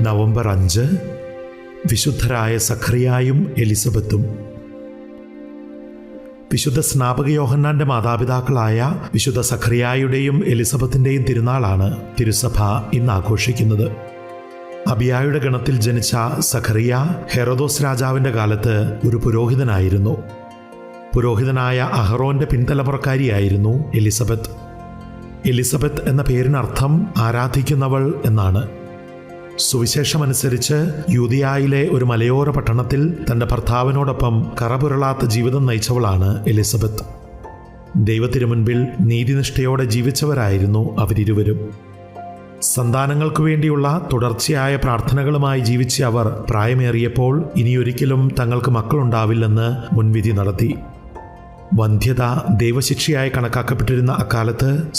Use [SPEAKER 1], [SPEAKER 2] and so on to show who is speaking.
[SPEAKER 1] November അഞ്ച് വിശുദ്ധരായ സഖറിയായും എലിസബത്തും. വിശുദ്ധ സ്നാപക യോഹന്നാന്റെ മാതാപിതാക്കളായ വിശുദ്ധ സഖറിയായുടെയും എലിസബത്തിന്റെയും തിരുനാളാണ് തിരുസഭ ഇന്ന് ആഘോഷിക്കുന്നത്. അബിയായുടെ ഗണത്തിൽ ജനിച്ച സഖറിയ ഹെറോദോസ് രാജാവിന്റെ കാലത്ത് ഒരു പുരോഹിതനായിരുന്നു. പുരോഹിതനായ അഹ്റോന്റെ പിൻതലമുറക്കാരിയായിരുന്നു എലിസബത്ത്. എലിസബത്ത് എന്ന പേരിനർത്ഥം ആരാധിക്കുന്നവൾ എന്നാണ്. സുവിശേഷമനുസരിച്ച് യൂതിയായിലെ ഒരു മലയോര പട്ടണത്തിൽ തന്റെ ഭർത്താവിനോടൊപ്പം കറപുരളാത്ത ജീവിതം നയിച്ചവളാണ് എലിസബത്ത്. ദൈവത്തിനു മുൻപിൽ നീതിനിഷ്ഠയോടെ ജീവിച്ചവരായിരുന്നു അവരിരുവരും. സന്താനങ്ങൾക്കു വേണ്ടിയുള്ള തുടർച്ചയായ പ്രാർത്ഥനകളുമായി ജീവിച്ച അവർ പ്രായമേറിയപ്പോൾ ഇനിയൊരിക്കലും തങ്ങൾക്ക് മക്കളുണ്ടാവില്ലെന്ന് മുൻവിധി നടത്തി. വന്ധ്യത ദൈവശിക്ഷയായി കണക്കാക്കപ്പെട്ടിരുന്ന അക്കാലത്ത്